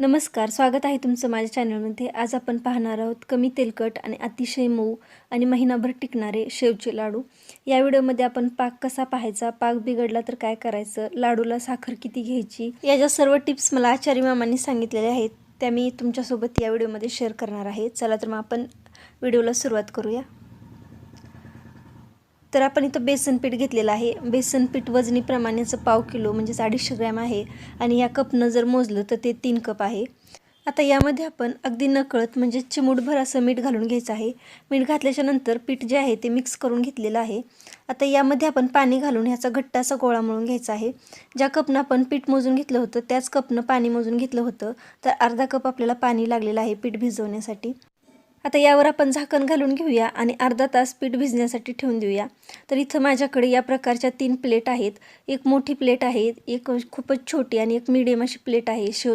नमस्कार स्वागत आहे तुमचं माझ्या चॅनलमध्ये. आज आपण पाहणार आहोत कमी तेलकट आणि अतिशय मऊ आणि महिनाभर टिकणारे शेवचे लाडू. या व्हिडिओमध्ये आपण पाक कसा पाहायचा पाक बिघडला तर काय करायचं लाडूला साखर किती घ्यायची याच्या सर्व टिप्स मला आचार्य मामांनी सांगितलेल्या आहेत त्या मी तुमच्यासोबत या व्हिडिओमध्ये शेअर करणार आहे. चला तर मग आपण व्हिडिओला सुरुवात करूया. तर आपण इथं बेसन पीठ घेतलेलं आहे. बेसन पीठ वजनीप्रमाणेचं पाव किलो म्हणजेच अडीचशे ग्रॅम आहे. आणि या कपनं जर मोजलं तर ते तीन कप आहे. आता यामध्ये आपण अगदी नकळत म्हणजे चिमूटभर असं मीठ घालून घ्यायचं आहे. मीठ घातल्याच्या नंतर पीठ जे आहे ते मिक्स करून घेतलेलं आहे. आता यामध्ये आपण पाणी घालून ह्याचा घट्ट असा गोळा मळून घ्यायचा आहे. ज्या कपनं आपण पीठ मोजून घेतलं होतं त्याच कपनं पाणी मोजून घेतलं होतं. तर अर्धा कप आपल्याला पाणी लागलेलं आहे पीठ भिजवण्यासाठी. आता यावर आपण झाकण घालून घेऊया आणि अर्धा तास पीठ भिजण्यासाठी ठेवून देऊया. तर इथं माझ्याकडे या प्रकारच्या तीन प्लेट आहेत. एक मोठी प्लेट आहे एक खूपच छोटी आणि एक मिडियम अशी प्लेट आहे. शेव